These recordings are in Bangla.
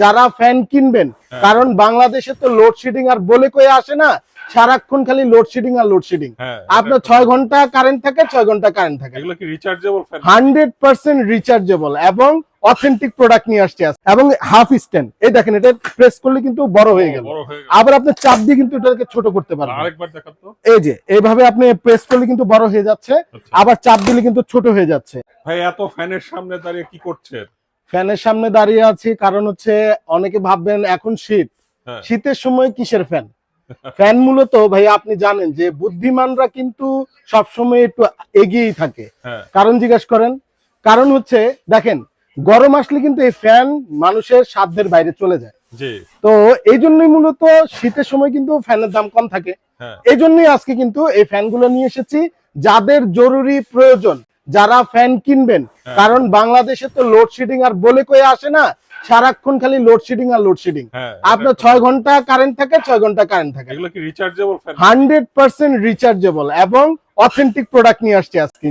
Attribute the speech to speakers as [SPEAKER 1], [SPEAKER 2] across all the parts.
[SPEAKER 1] যারা ফ্যান কিনবেন
[SPEAKER 2] হ্যাঁ।
[SPEAKER 1] কারণ বাংলাদেশে তো লোডশেডিং আর বলে কয়ে আসে না সারাক্ষণ খালি লোডশেডিং আর লোডশেডিং
[SPEAKER 2] হ্যাঁ
[SPEAKER 1] আপনার ছয় ঘণ্টা কারেন্ট থাকে ছয় ঘণ্টা কারেন্ট থাকে। হান্ড্রেড পার্সেন্ট রিচার্জেবল এবং অথেন্টিক প্রোডাক্ট নিয়ে আসছে। এবং হাফ স্ট্যান্ড এই দেখেন এটা প্রেস করলে কিন্তু বড় হয়ে গেল। আবার আপনি চাপ দিয়ে কিন্তু এটাকে ছোট করতে পারবেন। এই যে এইভাবে আপনি প্রেস করলে কিন্তু বড় হয়ে যাচ্ছে
[SPEAKER 2] আচ্ছা।
[SPEAKER 1] আবার চাপ দিলে কিন্তু ছোট হয়ে যাচ্ছে।
[SPEAKER 2] ভাই এত ফ্যানের সামনে দাঁড়িয়ে কি করছেন?
[SPEAKER 1] ফ্যানের সামনে দাঁড়িয়ে আছি কারণ হচ্ছে অনেকে ভাববেন এখন শীত।
[SPEAKER 2] হ্যাঁ।
[SPEAKER 1] শীতের সময় কিসের ফ্যান? ফ্যান মূলত ভাই আপনি জানেন যে বুদ্ধিমানরা কিন্তু সবসময় একটু এগিয়েই থাকে।
[SPEAKER 2] হ্যাঁ।
[SPEAKER 1] কারণ জিজ্ঞেস করেন কারণ হচ্ছে দেখেন গরম আসলে কিন্তু এই ফ্যান মানুষের সাধ্যের বাইরে চলে যায়। তো এই জন্যই মূলত শীতের সময় কিন্তু ফ্যানের দাম কম থাকে।
[SPEAKER 2] হ্যাঁ।
[SPEAKER 1] এই জন্যই আজকে কিন্তু এই ফ্যানগুলো নিয়ে এসেছি যাদের জরুরি প্রয়োজন। যারা ফ্যান কিনবেন
[SPEAKER 2] হ্যাঁ।
[SPEAKER 1] কারণ বাংলাদেশে তো লোডশেডিং আর বলে কয়ে আসে না সারাক্ষণ খালি লোডশেডিং আর লোডশেডিং
[SPEAKER 2] হ্যাঁ
[SPEAKER 1] আপনার ছয় ঘণ্টা কারেন্ট থাকে ছয় ঘণ্টা কারেন্ট থাকে। হান্ড্রেড পার্সেন্ট রিচার্জেবল এবং অথেন্টিক প্রোডাক্ট নিয়ে আসছে আজকে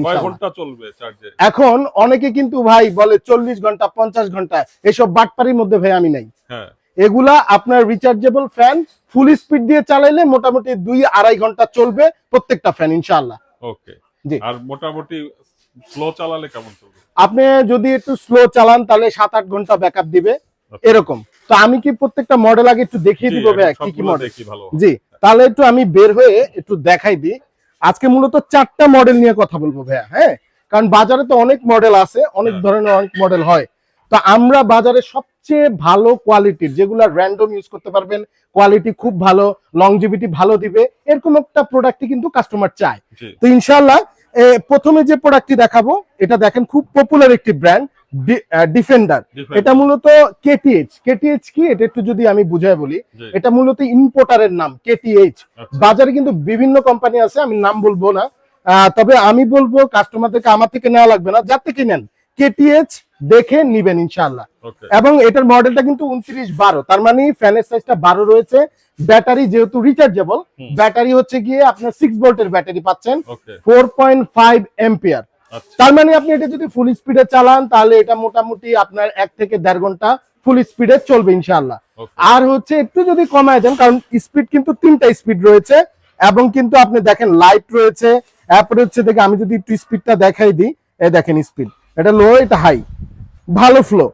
[SPEAKER 1] এখন অনেকে কিন্তু ভাই বলে চল্লিশ ঘণ্টা পঞ্চাশ ঘণ্টা এসব বাটপারির মধ্যে ভাই আমি নাই।
[SPEAKER 2] হ্যাঁ।
[SPEAKER 1] এগুলা আপনার রিচার্জেবল ফ্যান ফুল স্পিড দিয়ে চালাইলে মোটামুটি দুই আড়াই ঘণ্টা চলবে প্রত্যেকটা ফ্যান ইনশাআল্লাহ।
[SPEAKER 2] ওকে
[SPEAKER 1] জি।
[SPEAKER 2] আর মোটামুটি স্লো চালালে কেমন চলবে?
[SPEAKER 1] আপনি যদি একটু স্লো চালান তাহলে সাত আট ঘণ্টা ব্যাকআপ দিবে। এরকম। তো আমি কি প্রত্যেকটা মডেল আগে একটু দেখিয়ে দিব ভাই কি কি মডেল জি তাহলে একটু আমি বের হয়ে একটু দেখাই দিই। আজকে মূলত চারটা মডেল নিয়ে কথা বলব ভাইয়া হ্যাঁ? কারণ বাজারে তো অনেক মডেল আছে অনেক
[SPEAKER 2] হ্যাঁ।
[SPEAKER 1] ধরনের অনেক মডেল হয়। তো আমরা বাজারে সবচেয়ে ভালো কোয়ালিটির যেগুলো র্যান্ডম ইউজ করতে পারবেন কোয়ালিটি খুব ভালো লংজিভিটি ভালো দিবে এরকম একটা প্রোডাক্টই কিন্তু কাস্টমার চায়। তো ইনশাল্লাহ প্রথমে যে প্রোডাক্টটি দেখাবো এটা দেখেন খুব পপুলার একটি ব্র্যান্ড ডিফেন্ডার এটা মূলত কেটিএইচ কেটিএইচ কি? এটা একটু যদি আমি বুঝাই বলি এটা মূলত ইম্পোর্টারের নাম কেটিএইচ
[SPEAKER 2] আচ্ছা।
[SPEAKER 1] বাজারে কিন্তু বিভিন্ন কোম্পানি আছে আমি নাম বলব না। তবে আমি বলব কাস্টমারদেরকে আমার থেকে নেওয়া লাগবে না। যার থেকে নেন কেটিএইচ দেখে নিবেন ইনশাআল্লাহ। এবং এটার মডেলটা কিন্তু উনত্রিশ বারো তার মানে ফ্যানের সাইজটা বারো রয়েছে। ব্যাটারি যেহেতু রিচার্জেবল ব্যাটারি হচ্ছে গিয়ে আপনার সিক্স ভোল্টের ব্যাটারি পাচ্ছেন। ফোর পয়েন্ট ফাইভ এম্পিয়ার তার মানে আপনি এটা যদি ফুল স্পিডে চালান তাহলে এটা মোটামুটি আপনার এক থেকে দেড় ঘণ্টা ফুল স্পিডে চলবে ইনশাআল্লাহ।
[SPEAKER 2] ওকে।
[SPEAKER 1] আর হচ্ছে একটু যদি কমায় দেন কারণ স্পিড কিন্তু তিনটা স্পিড রয়েছে এবং কিন্তু আপনি দেখেন লাইট রয়েছে তারপরে হচ্ছে দেখে আমি যদি একটু স্পিডটা দেখাই দিই এই দেখেন স্পিড এটা লো এটা হাই ভালো ফ্লো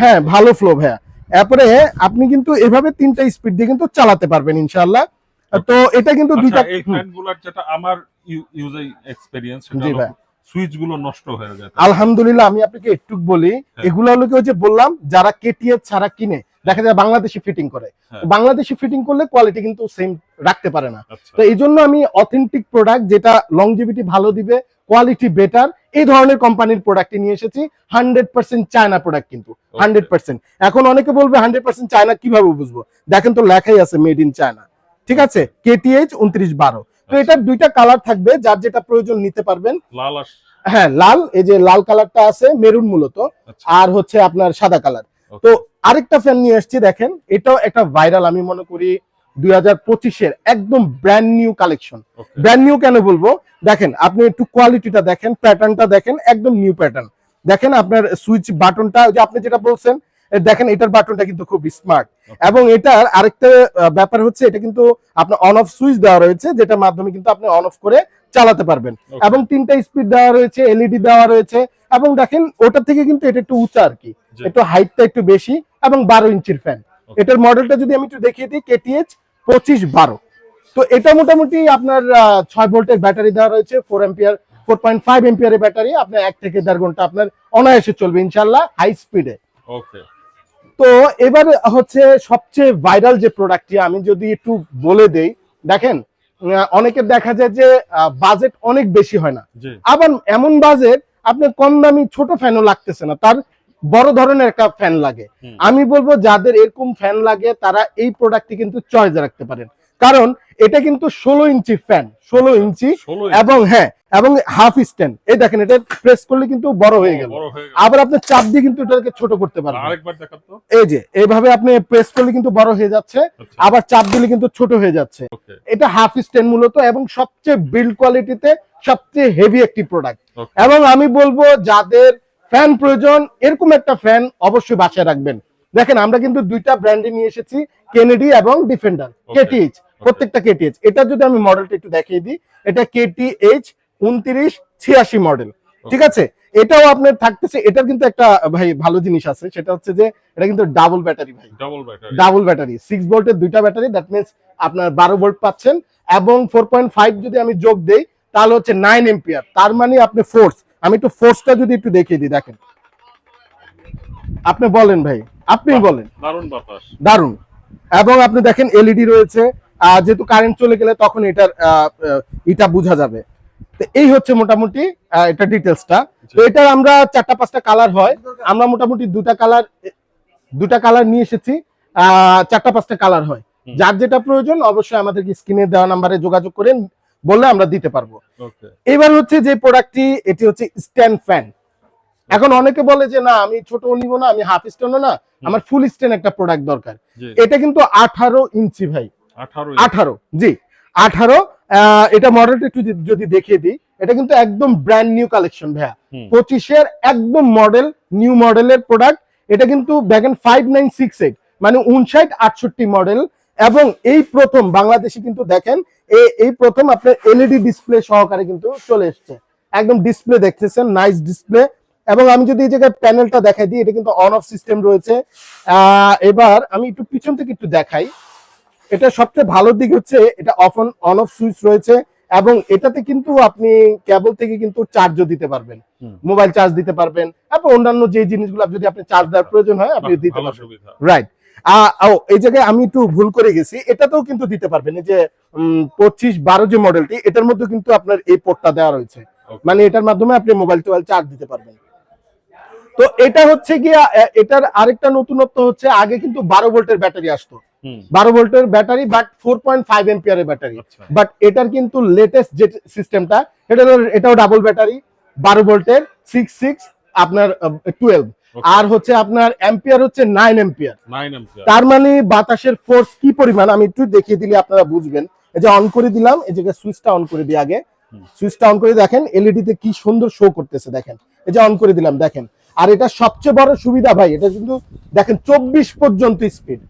[SPEAKER 1] হ্যাঁ ভালো ফ্লো ভাইয়া। এরপরে আপনি কিন্তু এভাবে তিনটা স্পিড দিয়ে কিন্তু চালাতে পারবেন ইনশাআল্লাহ তো এটা কিন্তু দুইটা
[SPEAKER 2] আচ্ছা এই ফ্যানগুলার যেটা আমার ইউজার এক্সপেরিয়েন্স
[SPEAKER 1] জি ভাই।
[SPEAKER 2] সুইচগুলো নষ্ট হয়ে যায়
[SPEAKER 1] আলহামদুলিল্লাহ আমি আপনাকে একটু বলি
[SPEAKER 2] হ্যাঁ।
[SPEAKER 1] এগুলো হলো কি যে বললাম যারা কেটিএস ছাড়া কিনে দেখা যায় বাংলাদেশি ফিটিং করে
[SPEAKER 2] হ্যাঁ।
[SPEAKER 1] বাংলাদেশি ফিটিং করলে কোয়ালিটি কিন্তু সেম রাখতে পারে না
[SPEAKER 2] আচ্ছা
[SPEAKER 1] তো এই জন্য আমি অথেন্টিক প্রোডাক্ট যেটা লংজিভিটি ভালো দিবে কোয়ালিটি বেটার। এই ধরনের কোম্পানির প্রোডাক্ট নিয়ে এসেছি। হান্ড্রেড পার্সেন্ট চায়না প্রোডাক্ট কিন্তু। হান্ড্রেড পার্সেন্ট এখন অনেকে বলবে হান্ড্রেড পার্সেন্ট চায়না কীভাবে বুঝব? দেখেন তো লেখাই আছে মেড ইন চায়না ঠিক আছে? কেটিএইচ উনত্রিশ বারো। তো
[SPEAKER 2] আচ্ছা।
[SPEAKER 1] এটার দুইটা কালার থাকবে। যার যেটা প্রয়োজন নিতে পারবেন।
[SPEAKER 2] লাল
[SPEAKER 1] হ্যাঁ লাল। এই যে লাল কালারটা আছে মেরুন মূলত।
[SPEAKER 2] আচ্ছা।
[SPEAKER 1] আর হচ্ছে আপনার সাদা কালার. তো আরেকটা ফ্যান নিয়ে এসেছি দেখেন। এটাও একটা ভাইরাল আমি মনে করি। দুই হাজার পঁচিশের একদম brand new collection brand new কেন বলব? দেখেন আপনি একটু কোয়ালিটিটা দেখেন প্যাটার্নটা দেখেন একদম নিউ প্যাটার্ন দেখেন আপনার সুইচ বাটনটা যে আপনি যেটা বলছেন দেখেন এটার বাটনটা কিন্তু খুব স্মার্ট এবং এটার আরেকটা ব্যাপার হচ্ছে এটা কিন্তু আপনার অন অফ সুইচ দেওয়া রয়েছে যেটার মাধ্যমে কিন্তু আপনি অন অফ করে চালাতে পারবেন। এবং তিনটা স্পিড দেওয়া রয়েছে এলইডি দেওয়া রয়েছে এবং দেখেন ওটার থেকে কিন্তু এটা একটু উঁচা আর কি। একটু হাইটটা একটু বেশি এবং বারো ইঞ্চির ফ্যান. এটার মডেলটা যদি আমি একটু দেখিয়ে দিই কেটিএইচ পঁচিশ বারো। তো এটা মোটামুটি আপনার ছয় ভোল্টের ব্যাটারি দেওয়া রয়েছে four ampere four point five এম্পিয়ারের battery আপনার এক থেকে দেড় ঘণ্টা আপনার অনায়াসে চলবে ইনশাল্লাহ হাই স্পিডে
[SPEAKER 2] ওকে
[SPEAKER 1] তো এবার হচ্ছে সবচেয়ে ভাইরাল যে প্রোডাক্টটি আমি যদি একটু বলে দেই দেখেন অনেকের দেখা যায় যে বাজেট অনেক বেশি হয় না। আবার এমন বাজেট আপনার কম দামি ছোট ফ্যানও লাগতেছে না। তার বড় ধরনের একটা ফ্যান লাগে। আমি বলব যাদের এরকম ফ্যান লাগে তারা এই প্রোডাক্টটি কিন্তু চয়েস রাখতে পারেন। কারণ এটা কিন্তু ষোলো ইঞ্চি ফ্যান ষোলো ইঞ্চি এবং হ্যাঁ এবং হাফ স্ট্যান্ড এই দেখেন এটা প্রেস করলে কিন্তু বড় হয়ে গেল। আবার আপনি চাপ দিয়ে কিন্তু এটাকে ছোট করতে পারবেন।
[SPEAKER 2] তো।
[SPEAKER 1] এই যে এইভাবে আপনি প্রেস করলে কিন্তু বড় হয়ে যাচ্ছে
[SPEAKER 2] আচ্ছা।
[SPEAKER 1] আবার চাপ দিলে কিন্তু ছোট হয়ে যাচ্ছে। এটা হাফ স্ট্যান্ড মূলত এবং সবচেয়ে বিল্ড কোয়ালিটিতে সবচেয়ে হেভি একটি প্রোডাক্ট এবং আমি বলব যাদের ফ্যান প্রয়োজন এরকম একটা ফ্যান অবশ্যই বাসায় রাখবেন। দেখেন আমরা কিন্তু দুইটা ব্র্যান্ডে নিয়ে এসেছি কেনেডি এবং ডিফেন্ডার কেটিএইচ প্রত্যেকটা কেটিএইচ এটা যদি আমি মডেলটা একটু দেখিয়ে দিই এটা কেটিএইচ উনত্রিশ ছিয়াশি মডেল ঠিক আছে? এটাও আপনার থাকতেছে এটার কিন্তু একটা ভাই ভালো জিনিস আছে সেটা হচ্ছে যে এটা কিন্তু ডাবল ব্যাটারি ভাই।
[SPEAKER 2] Double battery
[SPEAKER 1] double battery six ভোল্টের দুইটা ব্যাটারি দ্যাট মিনস আপনার বারো ভোল্ট পাচ্ছেন এবং ফোর পয়েন্ট ফাইভ যদি আমি যোগ দেই তাহলে হচ্ছে নাইন এম্পিয়ার তার মানে আপনি ফোর্স আমি একটু ফোর্সটা যদি একটু দেখিয়ে দিই দেখেন। আপনি বলেন ভাই আপনি বলেন।
[SPEAKER 2] দারুণ বাতাস।
[SPEAKER 1] দারুণ এবং আপনি দেখেন এলইডি রয়েছে আহ, যেহেতু কারেন্ট চলে গেলে তখন এটার এটা বোঝা যাবে। তো এই হচ্ছে মোটামুটি এটা ডিটেলসটা তো এটার আমরা চারটা পাঁচটা কালার হয়। আমরা মোটামুটি দুটা কালার দুটা কালার নিয়ে এসেছি আহ, চারটা পাঁচটা কালার হয়। যার যেটা প্রয়োজন অবশ্যই আমাদেরকে স্ক্রিনে দেওয়া নাম্বারে যোগাযোগ করেন। বললে আমরা দিতে পারব। এবার হচ্ছে যে প্রোডাক্টটি এটি হচ্ছে স্ট্যান্ড ফ্যান এখন অনেকে বলে যে না আমি ছোট নিব না আমি হাফ স্ট্যান্ডও না আমার ফুল স্ট্যান্ড একটা প্রোডাক্ট দরকার। এটা কিন্তু আঠারো ইঞ্চি ভাই।
[SPEAKER 2] 18
[SPEAKER 1] আঠারো জি। আঠারো এটা মডেলটা একটু যদি- দেখিয়ে দিই এটা কিন্তু একদম ব্র্যান্ড নিউ কালেকশন ভাইয়া। পঁচিশের একদম মডেল নিউ মডেলের প্রোডাক্ট এটা কিন্তু bargain five nine six eight মানে উনষাট আটষট্টি মডেল এবং এই প্রথম বাংলাদেশে কিন্তু দেখেন এই প্রথম আপনার এলইডি ডিসপ্লে সহকারে কিন্তু চলে এসছে। একদম ডিসপ্লে দেখতেছেন নাইস ডিসপ্লে এবং আমি যদি এই জায়গায় প্যানেলটা দেখাই দিই এটা কিন্তু অন অফ সিস্টেম রয়েছে এবার আমি একটু পিছন থেকে একটু দেখাই। এটা সবচেয়ে ভালো দিক হচ্ছে এটা off on on off switch রয়েছে এবং এটাতে কিন্তু আপনি কেবল থেকে কিন্তু চার্জও দিতে পারবেন। মোবাইল চার্জ দিতে পারবেন। এবং অন্যান্য যে জিনিসগুলো যদি আপনি চার্জ দেওয়ার প্রয়োজন হয় আপনি দিতে পারবেন। রাইট ও এই জায়গায় আমি একটু ভুল করে গেছি। এটাতেও কিন্তু দিতে পারবেন এই যে পঁচিশ বারো যে মডেলটি এটার মধ্যে কিন্তু আপনার এই পোর্টটা দেওয়া রয়েছে। মানে এটার মাধ্যমে আপনি মোবাইল টোবাইল চার্জ দিতে পারবেন। তো এটা হচ্ছে গিয়া এটার আরেকটা নতুনত্ব হচ্ছে আগে কিন্তু বারো ভোল্টের ব্যাটারি আসতো। বারো ভোল্টের battery but four point five এম্পিয়ারের battery.
[SPEAKER 2] আচ্ছা।
[SPEAKER 1] বাট এটার কিন্তু লেটেস্ট যে সিস্টেমটা এটা এটাও ডাবল ব্যাটারি বারো ভোল্টের সিক্স সিক্স আপনার টুয়েলভ. আর হচ্ছে আপনার এম্পিয়ার হচ্ছে নাইন এম্পিয়ার তার মানে বাতাসের ফোর্স কি পরিমাণ আমি একটু দেখিয়ে দিলে আপনারা বুঝবেন। এই যে অন করে দিলাম এই জায়গায় সুইচটা অন করে দিই আগে। সুইচটা অন করে দেখেন এলইডি তে কি সুন্দর শো করতেছে দেখেন। এই যে অন করে দিলাম দেখেন। আর এটা সবচেয়ে বড় সুবিধা ভাই এটা কিন্তু দেখেন চব্বিশ পর্যন্ত স্পিড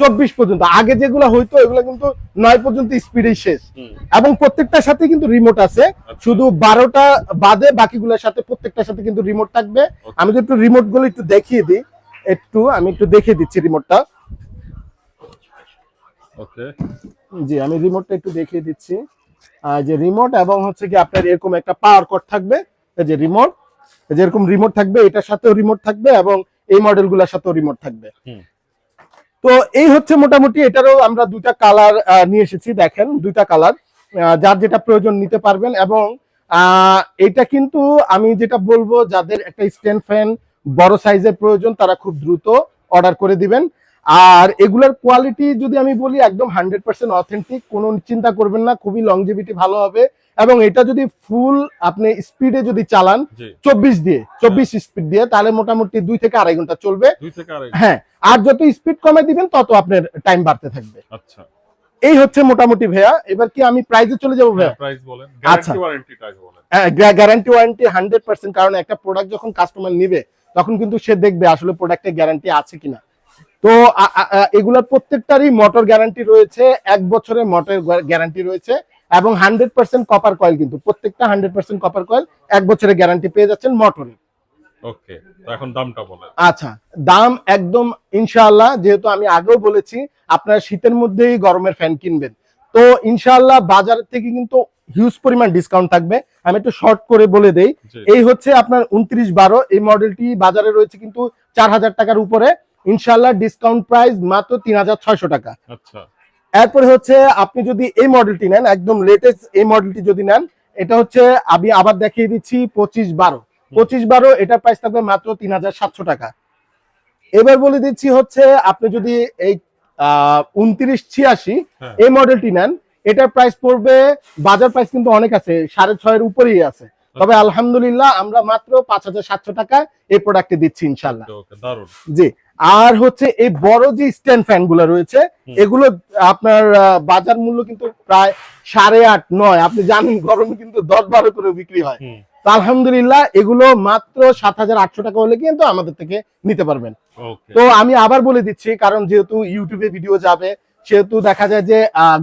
[SPEAKER 1] চব্বিশ পর্যন্ত। আগে যেগুলো হইতো এগুলো কিন্তু নয় পর্যন্ত স্পিডেই শেষ। এবং প্রত্যেকটার সাথে কিন্তু রিমোট আছে।
[SPEAKER 2] আচ্ছা।
[SPEAKER 1] শুধু বারোটা বাদে বাকিগুলোর সাথে প্রত্যেকটার সাথে কিন্তু রিমোট থাকবে। আমি যদি একটু রিমোটগুলো একটু দেখিয়ে দিই একটু আমি একটু দেখিয়ে দিচ্ছি রিমোটটা জি আমি রিমোটটা একটু দেখিয়ে দিচ্ছি। যে রিমোট এবং হচ্ছে কি আপনার এরকম একটা পাওয়ার কট থাকবে। এই যে রিমোট যেরকম রিমোট থাকবে এটার সাথেও রিমোট থাকবে এবং এই মডেলগুলোর সাথেও রিমোট থাকবে। তো এই হচ্ছে মোটামুটি এটারও আমরা দুইটা কালার নিয়ে এসেছি, দেখেন, দুইটা কালার যার যেটা প্রয়োজন নিতে পারবেন এবং এটা কিন্তু আমি যেটা বলব, যাদের একটা স্ট্যান্ড ফ্যান বড় সাইজের প্রয়োজন, তারা খুব দ্রুত অর্ডার করে দিবেন। আর এগুলোর কোয়ালিটি যদি আমি বলি, একদম হান্ড্রেড পার্সেন্ট অথেন্টিক কোনো চিন্তা করবেন না, খুবই লংজিভিটি ভালো হবে। এবং এটা যদি ফুল আপনি স্পিডে যদি চালান চব্বিশ দিয়ে চব্বিশ স্পিড দিয়ে তাহলে মোটামুটি দুই থেকে আড়াই ঘণ্টা চলবে। হ্যাঁ আর যত স্পিড কমে দিবেন তত আপনার টাইম বাড়তে থাকবে।
[SPEAKER 2] আচ্ছা।
[SPEAKER 1] এই হচ্ছে মোটামুটি ভাইয়া। এবার কি আমি প্রাইজে চলে যাব ভাইয়া?
[SPEAKER 2] প্রাইস বলেন।
[SPEAKER 1] আচ্ছা।
[SPEAKER 2] গ্যারান্টি ওয়ারেন্টি কাকে বলেন
[SPEAKER 1] গ্যারান্টি ওয়ারেন্টি হান্ড্রেড পার্সেন্ট কারণ একটা প্রোডাক্ট যখন কাস্টমার নিবে তখন কিন্তু সে দেখবে আসলে প্রোডাক্টের গ্যারান্টি আছে কিনা। তো এগুলোর প্রত্যেকটারই মোটর গ্যারান্টি রয়েছে এক বছরের মোটর গ্যারান্টি রয়েছে। এবং হান্ড্রেড পার্সেন্ট কপার কয়েল কিন্তু প্রত্যেকটা হান্ড্রেড পার্সেন্ট কপার কয়েল এক বছরের গ্যারান্টি পেয়ে যাচ্ছেন মোটরে
[SPEAKER 2] ওকে তো এখন দামটা বলেন।
[SPEAKER 1] আচ্ছা দাম একদম ইনশাআল্লাহ যেহেতু আমি আগেও বলেছি আপনারা শীতের মধ্যেই গরমের ফ্যান কিনবেন। তো ইনশাআল্লাহ বাজার থেকে কিন্তু হিউজ পরিমাণ ডিসকাউন্ট থাকবে। আমি একটু শর্ট করে বলে দেই। এই হচ্ছে আপনার উনত্রিশ বারো এই মডেলটি বাজারে রয়েছে কিন্তু চার হাজার টাকার উপরে। ইনশাআল্লাহ ডিসকাউন্ট প্রাইস মাত্র তিন হাজার ছয়শো টাকা।
[SPEAKER 2] আচ্ছা।
[SPEAKER 1] এরপরে হচ্ছে আপনি যদি এই মডেলটি নেন একদম লেটেস্ট এই মডেলটি যদি নেন এটা হচ্ছে আমি আবার দেখিয়ে দিচ্ছি পঁচিশ বারো। পঁচিশ বারো এটার প্রাইস থাকবে মাত্র তিন হাজার সাতশো টাকা। এবার বলে দিচ্ছি হচ্ছে আপনি যদি এই উনত্রিশ ছিয়াশি
[SPEAKER 2] হ্যাঁ।
[SPEAKER 1] এই মডেলটি নেন এটার প্রাইস পড়বে বাজার প্রাইস কিন্তু অনেক আছে সাড়ে ছয়ের উপরেই আছে। তবে আলহামদুলিল্লাহ আমরা মাত্র পাঁচ হাজার সাতশো টাকা এই প্রোডাক্টে দিচ্ছি ইনশাল্লাহ জি। আর হচ্ছে এই বড় যে স্ট্যান্ড ফ্যানগুলো রয়েছে এগুলো আপনার বাজার মূল্য কিন্তু প্রায় সাড়ে আট নয়। আপনি জানেন গরমে কিন্তু দশ বারো করে বিক্রি হয়। তো আলহামদুলিল্লাহ এগুলো মাত্র সাত হাজার আটশো টাকা হলে কিন্তু আমাদের থেকে নিতে পারবেন। তো আমি আবার বলে দিচ্ছি কারণ যেহেতু ইউটিউবে ভিডিও যাবে সেহেতু দেখা যায় যে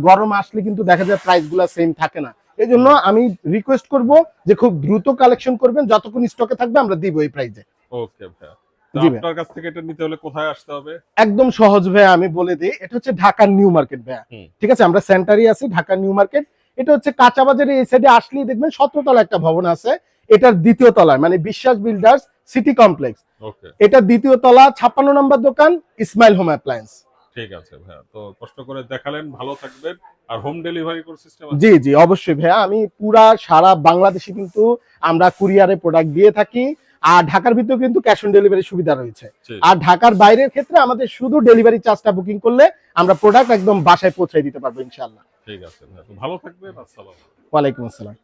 [SPEAKER 1] গরম আসলে কিন্তু দেখা যায় প্রাইসগুলা সেম থাকে না। এই জন্য আমি রিকোয়েস্ট করব যে খুব দ্রুত কালেকশন করবেন যতক্ষণ স্টকে থাকবে আমরা দিব এই প্রাইসে
[SPEAKER 2] ওকে। আপনার কাছ থেকে এটা নিতে হলে কোথায় আসতে হবে?
[SPEAKER 1] একদম সহজ ভাইয়া আমি বলে দিই এটা হচ্ছে ঢাকার নিউ মার্কেট
[SPEAKER 2] হুম।
[SPEAKER 1] ঠিক আছে আমরা সেন্টারই আছি ঢাকার নিউ মার্কেট। এটা হচ্ছে কাঁচা বাজারে এই সাইডে আসলেই দেখবেন একটা ভবন আছে এটার দ্বিতীয় তলায় মানে বিশ্বাস বিল্ডার্স সিটি কমপ্লেক্স এটা দ্বিতীয় তলা ছাপ্পান্ন নম্বর দোকান ইসমাইল হোম অ্যাপ্লায়েন্স
[SPEAKER 2] ঠিক আছে ভাইয়া তো কষ্ট করে দেখালেন ভালো থাকবেন আর হোম ডেলিভারি কোন সিস্টেম
[SPEAKER 1] জি জি অবশ্যই ভাইয়া আমি পুরা সারা বাংলাদেশে কিন্তু আমরা কুরিয়ারে প্রোডাক্ট দিয়ে থাকি আর ঢাকার ভিতরে কিন্তু ক্যাশ অন ডেলিভারি সুবিধা রয়েছে। আর ঢাকার বাইরের ক্ষেত্রে আমাদের শুধু ডেলিভারি চার্জটা বুকিং করলে আমরা প্রোডাক্ট একদম বাসায় পৌঁছে দিতে পারব ইনশাআল্লাহ।
[SPEAKER 2] ঠিক আছে ভালো থাকবেন আসসালাম
[SPEAKER 1] ওয়ালাইকুম আসসালাম।